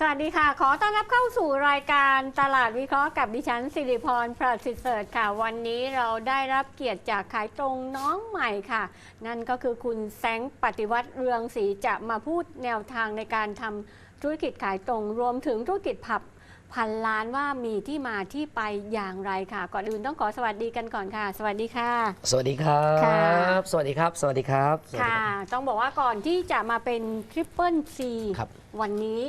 ขอต้อนรับเข้าสู่รายการตลาดวิเคราะห์กับดิฉันสิริพรประสิทธิ์เสริฐค่ะ วันนี้เราได้รับเกียรติจากขายตรงน้องใหม่ค่ะ นั่นก็คือคุณแสงปฏิวัติเรืองศรีจะมาพูดแนวทางในการทำธุรกิจขายตรงรวมถึงธุรกิจผับพันล้านว่ามีที่มาที่ไปอย่างไรค่ะ ก่อนอื่นต้องขอสวัสดีกันก่อนค่ะ สวัสดีค่ะ สวัสดีครับค่ะสวัสดีครับ สวัสดีครับสวัสดีค่ะรับต้องบอกว่าก่อนที่จะมาเป็นทริปเปิลซีครับวันนี้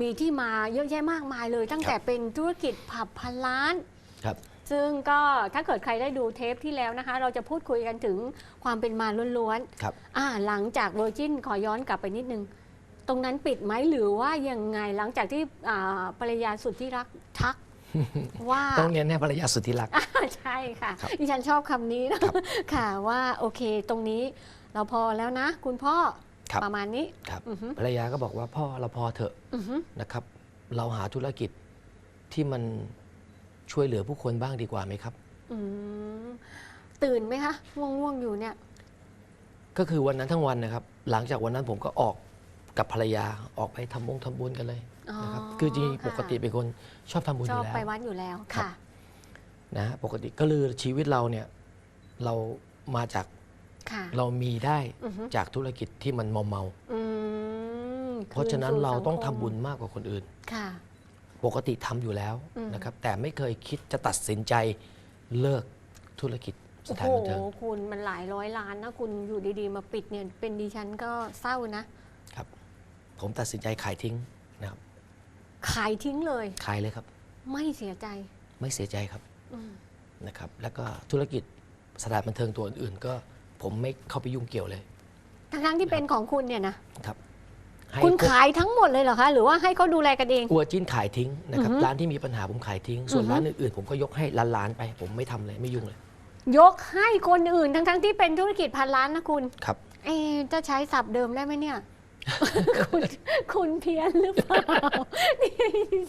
มีที่มาเยอะแยะมากมายเลย ตั้งแต่เป็นธุรกิจผับพันล้านครับซึ่งก็ถ้าเกิดใครได้ดูเทปที่แล้วนะคะ เราจะพูดคุยกันถึงความเป็นมาล้วนครับๆอ่าหลังจากเวอร์จินขอย้อนกลับไปนิดนึง ตรงนั้นปิดไหมหรือว่ายังไงหลังจากที่อ่าภรรยาสุดที่รักทักว่าต้องเรียนให้ภรรยาสุดที่รักอ่าใช่ค่ะครับดิฉันชอบคำนี้นะค่ะว่าโอเคตรงนี้เราพอแล้วนะ คุณพ่อ ครับ ประมาณนี้ครับอือฮึภรรยาก็บอกว่าพ่อเราพอเถอะอือฮึนะครับ เราหาธุรกิจที่มันช่วยเหลือผู้คนบ้างดีกว่าไหมครับ อืมตื่นไหมคะง่วงๆอยู่เนี่ย ก็คือวันนั้นทั้งวันนะครับ หลังจากวันนั้นผมก็ออกกับภรรยาออกไปทำบงทำบุญกันเลยนะครับ คือจริงๆค่ะปกติเป็นคนชอบทำบุญชออบยู่แล้ว ไปวัดอยู่แล้วครับ ค่ะ นะฮะปกติก็คือชีวิตเราเนี่ยเรามาจาก ค่ะเรามีได้อือฮึ จากธุรกิจที่มันเมาเมาๆอืมเพราะฉะนั้นคืสู่เราต้องสัทำคมบุญมากกว่าคนอื่น ค่ะ ปกติทำอยู่แล้วอืม นะครับ แต่ไม่เคยคิดจะตัดสินใจเลิกธุรกิจสโอ้ถานโหบันเทิงคุณมันหลายร้อยล้านนะ คุณอยู่ดีๆ มาปิดเนี่ย เป็นดิฉันก็เศร้านะ ครับ ผมตัดสินใจขายทิ้งนะครับขายทิ้งเลย ขายเลยครับ ไม่เสียใจไม่เสียใจครับอืมนะครับ แล้วก็ธุรกิจสถานบันเทิงตัวอื่นๆ ก็ ผมไม่เข้าไปยุ่งเกี่ยวเลย ทั้งๆที่เป็นของคุณเนี่ยนะครับให้คุณพวกขายทั้งหมดเลยเหรอคะ หรือว่าให้เขาดูแลกันเอง อัวจิ้นขายทิ้งนะครับอือฮึร้านที่มีปัญหาผมขายทิ้ง ส่วนอือฮึ ร้านอื่นๆผมก็ยกให้ล้านๆไป ผมไม่ทำเลยไม่ยุ่งเลยยกให้คนอื่นทั้งๆที่เป็นธุรกิจพันล้านนะคุณ ครับ เอ๊ะจะใช้ศัพท์เดิมได้ไหมเนี่ย คุณคุณเพี้ยนหรือเปล่านี่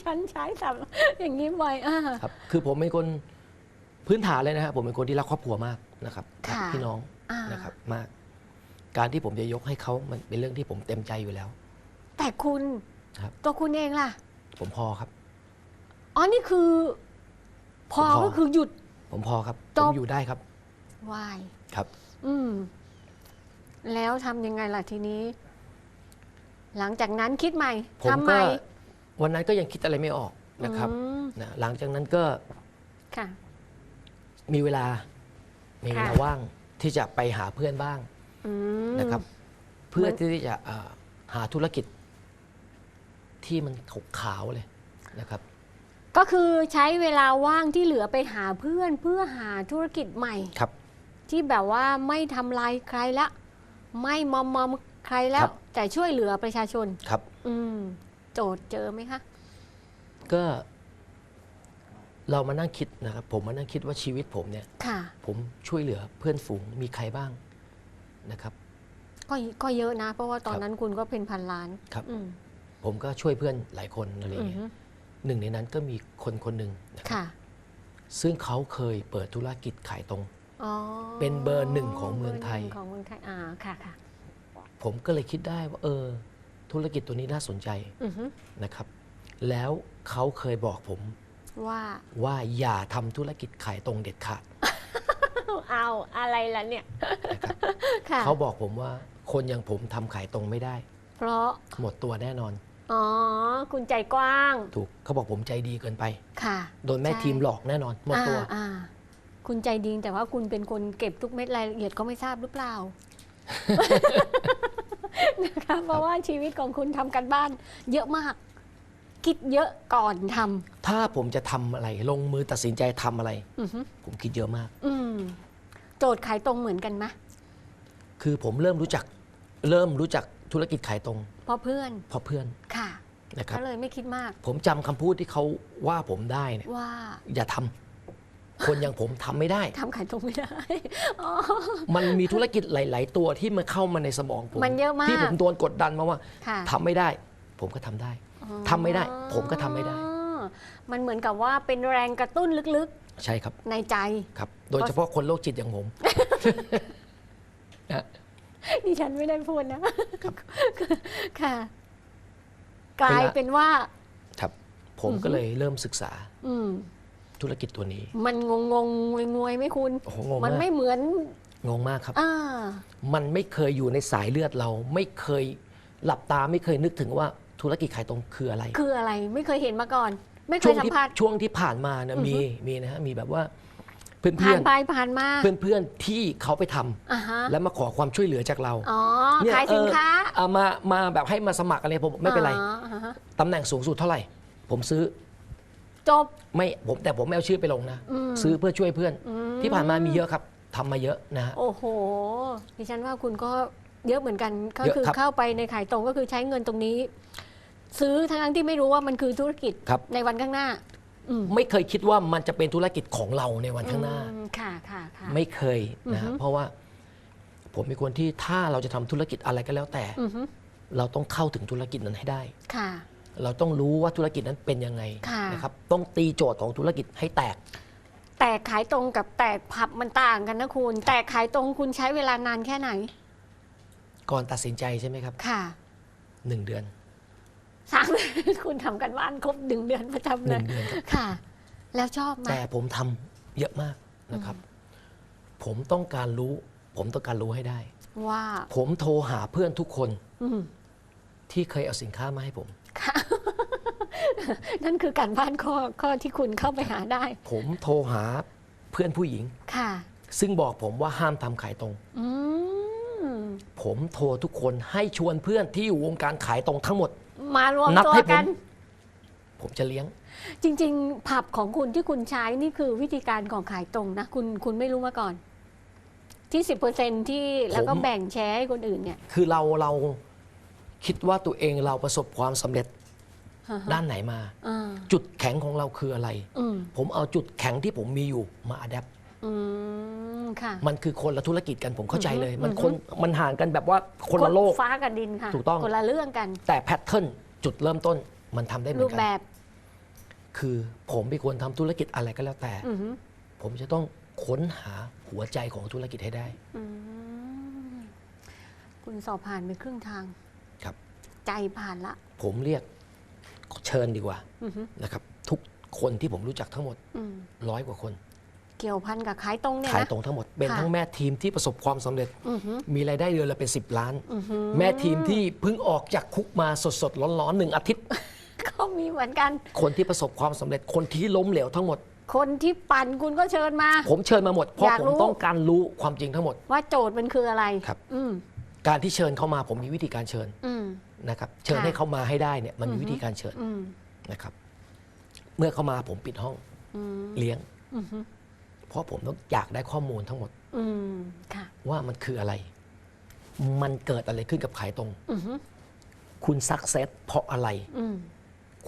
ฉันใช้ศัพท์อย่างนี้บ่อยอ่า ครับ คือผมเป็นคนพื้นฐานเลยนะครับผมเป็นคนที่รักครอบครัวมากนะครับรักค่ะ พี่น้องอ่า นะครับมาก การที่ผมจะยกให้เขามันเป็นเรื่องที่ผมเต็มใจอยู่แล้ว แต่คุณครับ ตัวคุณเองล่ะ ผมพอครับ อ๋อ นี่คือ พอผมพอ ก็คือหยุด ผมพอครับจผบ มอยู่ได้ครับวาย ครับ อืม แล้วทำยังไงล่ะทีนี้ หลังจากนั้นคิดใหม่ผมทำใหก็ม่วันนั้นก็ยังคิดอะไรไม่ออกนะครับอืมนะหลังจากนั้นก็ค่ะ มีเวลา มีเวลาค่ะ ว่าง ที่จะไปหาเพื่อนบ้างอืม นะครับ เพื่อเหมือนที่จะเอ่อหาธุรกิจ ที่มันขาวๆเลยนะครับ ก็คือใช้เวลาว่างที่เหลือไปหาเพื่อนเพื่อหาธุรกิจใหม่ ครับ ที่แบบว่าไม่ทำลายใครละ ไม่มอมมอมใครแล้ควรับ แต่ช่วยเหลือประชาชน ครับ อืม โจทย์เจอไหมคะ ก็ เรามานั่งคิดนะครับผมมานั่งคิดว่าชีวิตผมเนี่ยค่ะ ผมช่วยเหลือเพื่อนฝูงมีใครบ้างนะครับ ก็ก็เยอะนะ เพราะว่าตอนครับนั้นคุณก็เป็นพันล้านครับ อืมผมก็ช่วยเพื่อนหลายคนอะไรออืย่างอเงี้ยฮึหนึ่งในนั้นก็มีคนคนหนึ่งนะครับค่ะซึ่งเขาเคยเปิดธุรกิจขายตรง อ๋อเป็นเบอร์หนึ่งของเมืองไทย บร์หนึ่ของเมืองไทยอ่าค่ะค่ะผมก็เลยคิดได้ว่าเออ ธุรกิจตัวนี้น่าสนใจอือฮึนะครับ แล้วเขาเคยบอกผม ว่าว่าอย่าทำธุรกิจขายตรงเด็ดขาดเอาอะไรล่ะเนี่ยนะครับค่ะเขาบอกผมว่าคนอย่างผมทำขายตรงไม่ได้ เพราะหมดตัวแน่นอน อ๋อ คุณใจกว้าง ถูกเขาบอกผมใจดีเกินไป ค่ะ โดนแม่ใช่ทีมหลอกแน่นอน หมดตัวอ่าอ่าคุณใจดีแต่ว่าคุณเป็นคนเก็บทุกเม็ดรายละเอียดก็ไม่ทราบหรือเปล่านะคะเพราะว่าชีวิตของคุณทำกันบ้านเยอะมาก คิดเยอะก่อนทำถ้าผมจะทำอะไร ลงมือตัดสินใจทำอะไร อือฮึผมคิดเยอะมาก อืมโจทย์ขายตรงเหมือนกันไหมคือผมเริ่มรู้จักเริ่มรู้จักธุรกิจขายตรงเพราะเพื่อนเพราะเพื่อนค่ะนะครับ ก็เลยไม่คิดมากผมจำคำพูดที่เขาว่าผมได้เนี่ยว่าอย่าทำคนอย่างผมทำไม่ได้ ทำขายตรงไม่ได้อ๋อ มันมีธุรกิจหลาย ๆ ตัวที่มันเข้ามาในสมองผมมันเยอะมาก ที่ผมโดนกดดันมาว่าค่ะ ทำไม่ได้ ผมก็ทำได้อ๋อ ทำไม่ได้ ผมก็ทำไม่ได้ มันเหมือนกับว่าเป็นแรงกระตุ้นลึกใช่ครับๆ ในใจ ครับ โดยเฉพาะคนโรคจิตอย่างผมดิฉันไม่ได้พูดนะค่ะ กลายเป็นว่า ครับ ผมก็เลยเริ่มศึกษาอืม ธุรกิจตัวนี้ มันงงงงงงวยๆไหมคุณ โอ้โหงงมันมากไม่เหมือนงงมากครับ อ่ามันไม่เคยอยู่ในสายเลือดเรา ไม่เคยหลับตาไม่เคยนึกถึงว่า ธุรกิจขายตรงคืออะไร คืออะไรไม่เคยเห็นมาก่อน ไม่เคช่วยงสัมที่ผัส ช่วงที่ผ่านมาเนี่ยมีมีนะฮะมีแบบว่าเพื่อนผ่าเพื่นอนไปผ่านมาเพื่อนเพื่อนๆที่เขาไปทำอ่าฮะแล้วมาขอความช่วยเหลือจากเราอ๋อเนี่ยขายสินค้าเออเอามามาแบบให้มาสมัครอะไรผมบอกไม่เป็นไรอ๋ออ่าฮะตำแหน่งสูงสุดเท่าไหร่ ผมซื้อจบ ไม่ผมแต่ผมไม่เอาชื่อไปลงนะ อืม ซื้อเพื่อช่วยเพื่อน อืมที่ผ่านมามีเยอะครับทำมาเยอะนะฮะ โอ้โหดิฉันว่าคุณก็เยอะเหมือนกันก็เยอะคือครับ เข้าไปในขายตรงก็คือใช้เงินตรงนี้ ซื้อทั้งๆที่ไม่รู้ว่ามันคือธุรกิจครับ ในวันข้างหน้าอืมไม่เคยคิดว่ามันจะเป็นธุรกิจของเราในวันข้างหน้า อืมค่ะค่ะค่ะ ไม่เคยนะอือฮึ ฮะเพราะว่าผมเป็นคนที่ถ้าเราจะทำธุรกิจอะไรก็แล้วแต่ อือฮึเราต้องเข้าถึงธุรกิจนั้นให้ได้ ค่ะ เราต้องรู้ว่าธุรกิจนั้นเป็นยังไงค่ะ นะครับต้องตีโจทย์ของธุรกิจให้แตก แตกขายตรงกับแตกผับมันต่างกันนะคุณ แตกขายตรงคุณใช้เวลานานแค่ไหน ก่อนตัดสินใจใช่ไหมครับค่ะ หนึ่งเดือน สามคุณทำกันบ้านครบหนึ่งเดือนประจำหเลนึ่ย งเดือนครับค่ะ แล้วชอบไหมแต่ผมทำเยอะมากนะครับ ผมต้องการรู้ ผมต้องการรู้ให้ได้ ว่าผมโทรหาเพื่อนทุกคนอืมที่เคยเอาสินค้ามาให้ผมนั่นคือการบ้านข้อข้อที่คุณเข้าไปหาได้ ผมโทรหาเพื่อนผู้หญิง ค่ะ ซึ่งบอกผมว่าห้ามทำขายตรง อืมผมโทรทุกคนให้ชวนเพื่อนที่อยู่วงการขายตรงทั้งหมด มารวมนัดตัวให้ผมกันผมจะเลี้ยง จริง ๆ ผับของคุณที่คุณใช้นี่คือวิธีการของขายตรงนะ คุณคุณไม่รู้มาก่อน ที่สิบเปอร์เซ็นที่แล้วก็ผม แบ่งแชร์ให้คนอื่นเนี่ยคือเราเราคิดว่าตัวเองเราประสบความสำเร็จอ่าฮะด้านไหนมา อ่าจุดแข็งของเราคืออะไร อืมผมเอาจุดแข็งที่ผมมีอยู่มาอัดแอป อืมค่ะมันคือคนละธุรกิจกันผมเข้าใจเลยอือฮึมันคนมันห่างกันแบบว่าคนละโลก ฟ้ากับดินค่ะถูกต้อง คนละเรื่องกันแต่แพทเทิร์นจุดเริ่มต้นมันทำได้เหมืรูอปนกัแบน บคือผมเป็นคนทำธุรกิจอะไรก็แล้วแต่ อือหือผมจะต้องค้นหาหัวใจของธุรกิจให้ได้อืมคุณสอบผ่านไปครึ่งทาง ครับ ใจผ่านละผมเรียกเชิญดีกว่าอือหือนะครับ ทุกคนที่ผมรู้จักทั้งหมดอืมร้อยกว่าคน เกี่ยวพันกับขายตรงเนี่ยขายนะ ตรงทั้งหมด เป็นค่ะ ทั้งแม่ทีมที่ประสบความสำเร็จ อือหือ มีรายได้เดือนละเป็น 10 ล้าน อือหือ แม่ทีมที่เพิ่งออกจากคุกมาสดๆร้อนๆหนึ่งอาทิตย์ ก็มีเหมือนกัน คนที่ประสบความสำเร็จคนที่ล้มเหลวทั้งหมด คนที่ปั่นคุณก็เชิญมา ผมเชิญมาหมดเพราะอยากผมรู้ ต้องการรู้ความจริงทั้งหมด ว่าโจทย์มันคืออะไรครับ อืมการที่เชิญเข้ามาผมมีวิธีการเชิญอืม นะครับเชิญค่ะ ให้เขามาให้ได้เนี่ยมันมีอือฮึวิธีการเชิญอืมนะครับ เมื่อเขามาผมปิดห้องอืมเลี้ยง อือหือเพ ราะผมต้องอยากได้ข้อมูลทั้งหมดอืมค่ะว่ามันคืออะไร มันเกิดอะไรขึ้นกับขายตรง อือหือคุณสักเซสเพราะอะไร อืม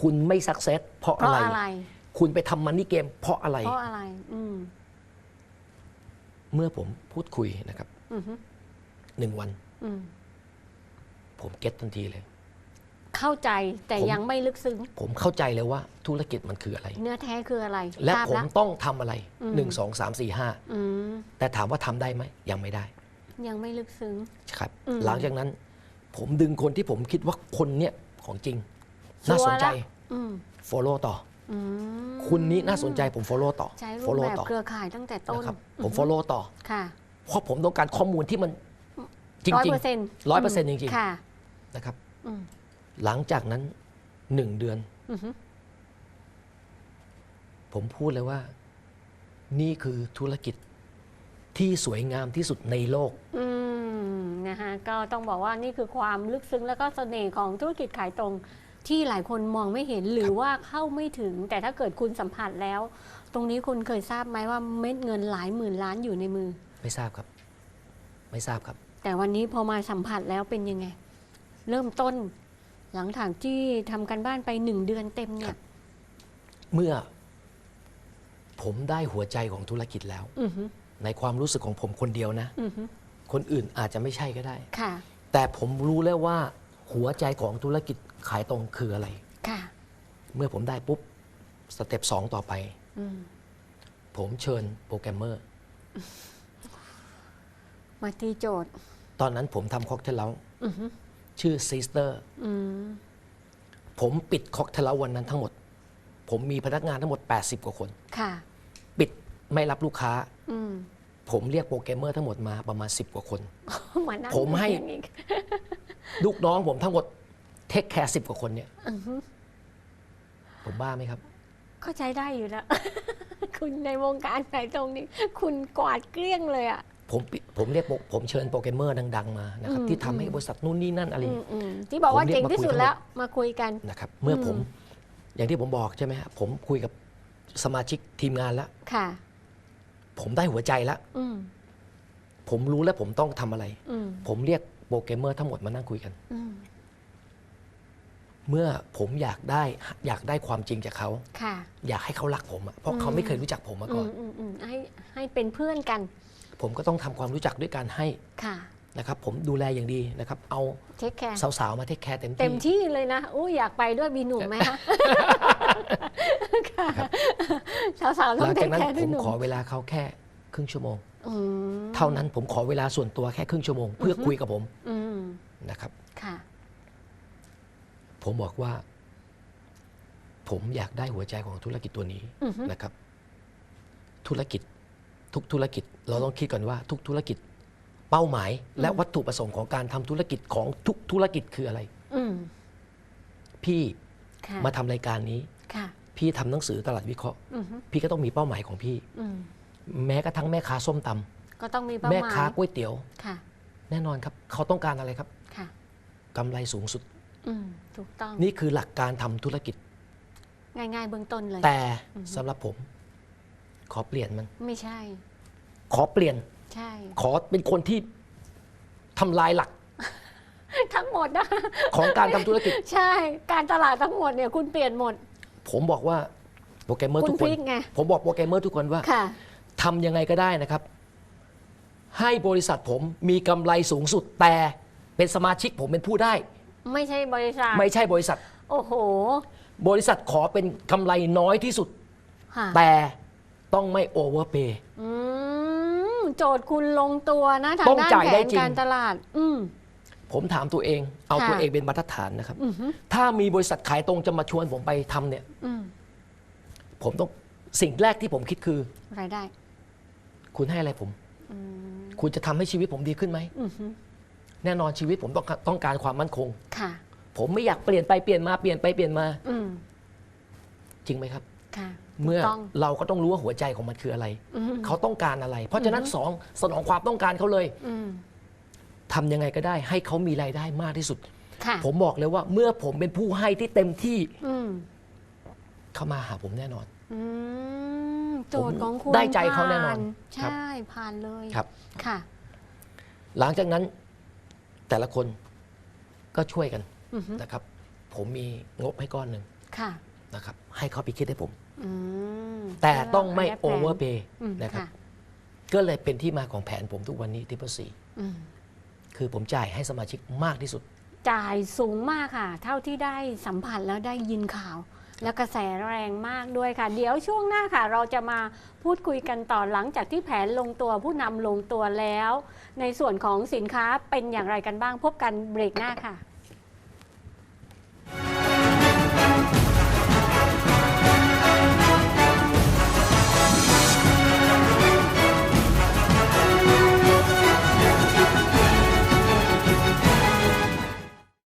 คุณไม่สักเซสเพราะเพอะราะไร อะไร คุณไปทำมันนี่เกม เพราะอะไร เพราะอะไร อืมเมื่อผมพูดคุยนะครับอือหือหนึ่งวัน อืมผมเก็ตทันทีเลย เข้าใจแต่ผม ยังไม่ลึกซึ้ง ผมเข้าใจเลยว่าธุรกิจมันคืออะไร เนื้อแท้คืออะไรและทราบผมละต้องทำอะไร อืมหนึ่งสองสามสี่ห้าอืมแต่ถามว่าทำได้ไหมยังไม่ได้ยังไม่ลึกซึ้ง ครับ อืมหลังจากนั้น ผมดึงคนที่ผมคิดว่าคนเนี้ยของจริงน่าสนใจชัวร์ละ อืม follow ต่ออืมคุณนี้น่าสนใจผม follow ต่อ ใช้รูป follow แบบต่อเครือข่ายตั้งแต่ต้นนะครับผม follow ต่อ ค่ะเพราะผมต้องการข้อมูลที่มันจร้อยริงเปอร์เซ็นต์ร้อยเปอร์เซ็นต์จริงค่ะๆนะครับ อืม หลังจากนั้นหนึ่งเดือนอือหือผมพูดเลยว่า นี่คือธุรกิจที่สวยงามที่สุดในโลกอืมนะคะก็ต้องบอกว่านี่คือความลึกซึ้งแล้วก็เสน่ห์ของธุรกิจขายตรงที่หลายคนมองไม่เห็นหรือว่าเข้าไม่ถึง แต่ถ้าเกิดคุณสัมผัสแล้ว ตรงนี้คุณเคยทราบไหมว่าเม็ดเงินหลายหมื่นล้านอยู่ในมือ ไม่ทราบครับ ไม่ทราบครับ แต่วันนี้พอมาสัมผัสแล้วเป็นยังไง เริ่มต้น หลังจากที่ทำกันบ้านไปหนึ่งเดือนเต็มเนี่ครัย บ เมื่อผมได้หัวใจของธุรกิจแล้ว อือหือในความรู้สึกของผมคนเดียวนะ อือหือคนอื่นอาจจะไม่ใช่ก็ได้ ค่ะ แต่ผมรู้แล้วว่าหัวใจของธุรกิจขายตรงคืออะไร ค่ะ เมื่อผมได้ปุ๊บสเต็ปสองต่อไป อืมผมเชิญโปรแกรมเมอร์ มาตีโจทย์ ตอนนั้นผมทำค็อกเทลเล้าอือหือ ชื่อซิสเตอร์อืมผมปิดค็อกเทลเล้าวันนั้นทั้งหมด ผมมีพนักงานทั้งหมด 80 กว่าคนค่ะ ปิดไม่รับลูกค้าอืมผมเรียกโปรแกรมเมอร์ทั้งหมดมาประมาณ 10 กว่าคนมานั่งผมให้เรียนอีกลูกน้องผมทั้งหมดเทคแคร์สิบกว่าคนเนี่ยอือฮึผมบ้าไหมครับ เข้าใจได้อยู่แล้ว คุณในวงการไหนตรงนี้ คุณกวาดเกลี้ยงเลยอะ ผมปิผมเรียกโปรผมเชิญโปรแกรมเมอร์ดัง ๆ มานะครับอืมที่ทำให้อืมบริษัทนู่นนี่นั่นอะไรอืมอืมที่บอกว่าผมเรียกเก่งที่สุดมาคุยทั้งหมดแล้วมาคุยกันนะครับ เมื่ออมผม อย่างที่ผมบอกใช่ไหมครับผมคุยกับสมาชิกทีมงานแล้วค่ะ ผมได้หัวใจแล้วอืมผมรู้แล้วผมต้องทำอะไรอืมผมเรียกโปรแกรมเมอร์ทั้งหมดมานั่งคุยกันอืมเมื่อผมอยากได้อยากได้ความจริงจากเขาค่ะอยากให้เขารักผมอะเพราะอืมเขาไม่เคยรู้จักผมมาอืก่อนมอืมอืมให้ให้เป็นเพื่อนกัน ผมก็ต้องทำความรู้จักด้วยการให้ค่ะนะครับผมดูแลอย่างดีนะครับเอาเทคแคร์สาวๆมาเทคแคร์เต็มเต็มที่ที่เลยนะอู้อยากไปด้วยมีหนุ่มไหมคะค่ะสาวๆหต้อลังงเทจากคนั้นแคร์ด้ผวยมหนุ่มขอเวลาเขาแค่ครึ่งชั่วโมงอืมเท่านั้นผมขอเวลาส่วนตัวแค่ครึ่งชั่วโมง เพื่อคุยกับผมอืมนะครับค่ะผมบอกว่า ผมอยากได้หัวใจของธุรกิจตัวนี้อือฮึนะครับ ธุรกิจ ทุกธุรกิจ เราต้องคิดก่อนว่าทุกธุรกิจ เป้าหมาย และวัตถุประสงค์ของการทำธุรกิจของทุกธุรกิจคืออะไร อืมพี่ค่ะมาทำรายการนี้ ค่ะพี่ทำหนังสือตลาดวิเคราะห์ อือฮึพี่ก็ต้องมีเป้าหมายของพี่ อืมแม้กระทั่งแม่ค้าส้มตำก็ต้องมีเป้าหแม่มายค้าก๋วยเตี๋ยว ค่ะ แน่นอนครับ เขาต้องการอะไรครับค่ะ กำไรสูงสุด อืมถูกต้อง นี่คือหลักการทำธุรกิจ ง่าย ๆ เบื้องต้นเลย แต่สำหรับผม ขอเปลี่ยนมัน ไม่ใช่ ขอเปลี่ยน ใช่ ขอเป็นคนที่ทำลายหลัก ทั้งหมดนะของการทำธุรกิจ ใช่ การตลาดทั้งหมดเนี่ยคุณเปลี่ยนหมด ผมบอกว่าโปรแกรมเมอร์คุทุณกพคน ลิกไง ผมบอกโปรแกรมเมอร์ทุกคนว่าค่ะ ทำยังไงก็ได้นะครับ ให้บริษัทผมมีกำไรสูงสุดแต่เป็นสมาชิกผมเป็นผู้ได้ ไม่ใช่บริษัท ไม่ใช่บริษัท โอ้โหบริษัทขอเป็นกำไรน้อยที่สุด ค่ะ แต่ ต้องไม่โอเวอร์เปย์ อืมโจทย์คุณลงตัวนะทางต้องด้านจ่ายแผได้นจริง การตลาด อืม ผมถามตัวเอง เอาค่ะ ตัวเองเป็นมาตรฐานนะครับ อือฮึถ้ามีบริษัทขายตรงจะมาชวนผมไปทำเนี่ย อืมผมต้องสิ่งแรกที่ผมคิดคือ รายได้ คุณให้อะไรผม อืมคุณจะทำให้ชีวิตผมดีขึ้นไหม อือฮึแน่นอนชีวิตผมต้องต้องการความมั่นคง ค่ะ ผมไม่อยากเปลี่ยนไปเปลี่ยนมาเปลี่ยนไปเปลี่ยนมา อืมจริงไหมครับ ค่ะเมื่อถูกต้องเราก็ต้องรู้ว่าหัวใจของมันคืออะไร อืมเขาต้องการอะไร เพราะฉะนั้นสองสนองความต้องการเขาเลยอืมทำยังไงก็ได้ ให้เขามีรายได้มากที่สุด ค่ะผมบอกเลยว่าเมื่อผมเป็นผู้ให้ที่เต็มที่อืมเขามาหาผมแน่นอน อืมโจทย์ของคุณได้ใจเขาแน่นอนผ่ครับใช่ผ่านเลยครับ ค่ะ หลังจากนั้นแต่ละคนก็ช่วยกันอือฮึนะครับ ผมมีงบให้ก้อนหนึ่งค่ะ นะครับ ให้เขาไปคิดให้ผม อืมแต่ต้องไม่แล้วโอแต่เวอร์เ y ย์อืมนะครับค่ะก็เลยเป็นที่มาของแผนผมทุกวันนี้ที่เปอร์ซีอืมคือผมจ่ายให้สมาชิกมากที่สุด จ่ายสูงมากค่ะ เท่าที่ได้สัมผัสแล้วได้ยินข่าว และกระแสแรงมากด้วยค่ะ เดี๋ยวช่วงหน้าค่ะ เราจะมาพูดคุยกันต่อหลังจากที่แผนลงตัวผู้นำลงตัวแล้ว ในส่วนของสินค้าเป็นอย่างไรกันบ้างพบกันเบรกหน้าค่ะ